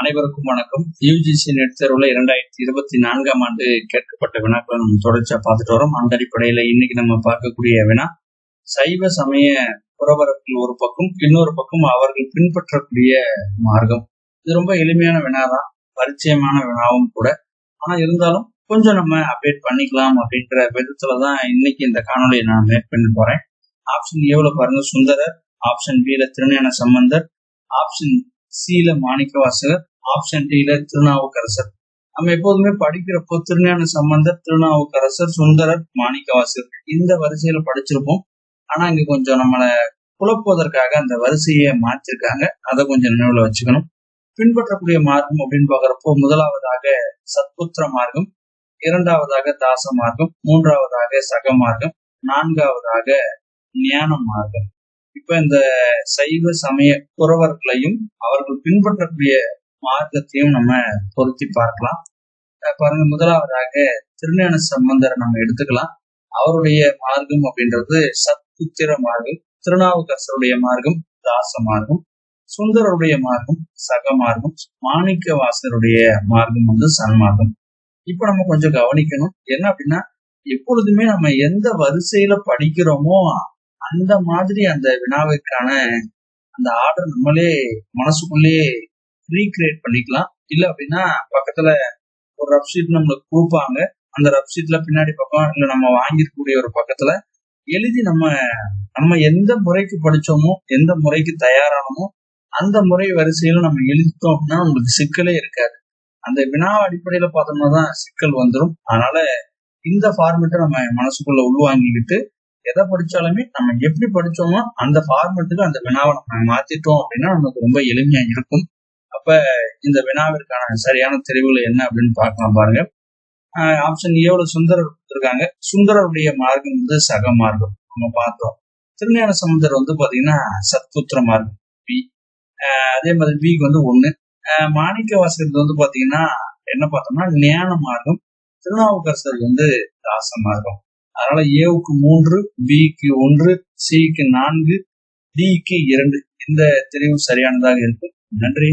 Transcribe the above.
அனைவருக்கும் வணக்கம். UGC net தேர்வுல இரண்டாயிரத்தி இருபத்தி நான்காம் ஆண்டு கேட்கப்பட்ட வினாக்களை நம்ம தொடர்ச்சியா பார்த்துட்டு வரோம். அந்த அடிப்படையில இன்னைக்கு நம்ம பார்க்கக்கூடிய வினா சைவ சமய புறவரப்பில் ஒரு பக்கம் இன்னொரு பக்கம் அவர்கள் பின்பற்றக்கூடிய மார்க்கம். இது ரொம்ப எளிமையான வினா தான் பரிச்சயமான வினாவும் கூட. ஆனா இருந்தாலும் கொஞ்சம் நம்ம அப்டேட் பண்ணிக்கலாம் அப்படின்ற விதத்துல தான் இன்னைக்கு இந்த காணொலியை நான் மேக் பண்ணி போறேன். ஆப்ஷன் எவ்வளவு பாருங்க சுந்தரர். ஆப்ஷன் பில திருஞான சம்பந்தர். ஆப்ஷன் சில மாணிக்கவாசகர். ஆப்ஷன் டில திருநாவுக்கரசர். நம்ம எப்போதுமே படிக்கிறப்போ திருஞான சம்பந்தர் திருநாவுக்கரசர் சுந்தரர் மாணிக்கவாசர் இந்த வரிசையில படிச்சிருப்போம். ஆனா இங்க கொஞ்சம் நம்மளை குழப்புவதற்காக அந்த வரிசையை மாற்றிருக்காங்க. அதை கொஞ்சம் நினைவுல வச்சுக்கணும். பின்பற்றக்கூடிய மார்க்கம் அப்படின்னு பாக்குறப்போ முதலாவதாக சத்புத்திர மார்க்கம் இரண்டாவதாக தாச மார்க்கம் மூன்றாவதாக சக மார்க்கம் நான்காவதாக ஞான மார்க்கம். இப்ப இந்த சைவ சமய புறவர்களையும் அவர்கள் பின்பற்றக்கூடிய மார்க்கத்தையும் நம்ம பொருத்தி பார்க்கலாம். பாருங்க முதலாவதாக திருஞான சம்பந்தரை நம்ம எடுத்துக்கலாம். அவருடைய மார்க்கம் அப்படின்றது சத்புத்திர மார்க்கம் திருநாவுக்கரசருடைய மார்க்கம் தாச மார்க்கம் சுந்தரருடைய மார்க்கம் சக மார்க்கம் மாணிக்க வாசருடைய மார்க்கம் வந்து சன்மார்க்கம் இப்ப நம்ம கொஞ்சம் கவனிக்கணும். என்ன அப்படின்னா எப்பொழுதுமே நம்ம எந்த வரிசையில படிக்கிறோமோ அந்த மாதிரி அந்த வினாவிற்கான அந்த ஆர்டர் நம்மளே மனசுக்குள்ளேயே ரீக்ரியேட் பண்ணிக்கலாம். இல்ல அப்படின்னா பக்கத்துல ஒரு ரப் ஷீட் நம்மளுக்கு கொடுப்பாங்க அந்த ரப் ஷீட்ல பின்னாடி பக்கம் இல்ல நம்ம வாங்கிருக்கக்கூடிய ஒரு பக்கத்துல எழுதி நம்ம நம்ம எந்த முறைக்கு படிச்சோமோ எந்த முறைக்கு தயாரானமோ அந்த முறை வரிசையில நம்ம எழுதிட்டோம் அப்படின்னா உங்களுக்கு சிக்கலே இருக்காது. அந்த வினா அடிப்படையில பார்த்தோம்னா தான் சிக்கல் வந்துடும் அதனால இந்த ஃபார்மேட்டை நம்ம மனசுக்குள்ள உள்வாங்கிக்கிட்டு எதை படிச்சாலுமே நம்ம எப்படி படிச்சோமோ அந்த ஃபார்மெட்டுக்கு அந்த வினாவை நம்ம மாத்திட்டோம் அப்படின்னா நமக்கு ரொம்ப எளிமையா இருக்கும். அப்ப இந்த வினாவிற்கான சரியான தெரிவுகள் என்ன அப்படின்னு பார்க்கலாம் பாருங்க. ஆப்ஷன் ஏவுல சுந்தரர் இருக்காங்க சுந்தரருடைய மார்க்கம் வந்து சக மார்க்கம். நம்ம பார்த்தோம். திருஞான சமுந்தர் வந்து பாத்தீங்கன்னா சத்புத்திர மார்க்கம். பி அதே மாதிரி பிக்கு வந்து ஒண்ணு. மாணிக்க வாசகர் வந்து பாத்தீங்கன்னா என்ன பார்த்தோம்னா ஞான மார்க்கம். திருநாவுக்கரசர் வந்து தாச மார்க்கம். அதனால ஏவுக்கு மூன்று பிக்கு ஒன்று சிக்கு நான்கு டிக்கு இரண்டு. இந்த தெரிவு சரியானதாக இருக்கும். நன்றி.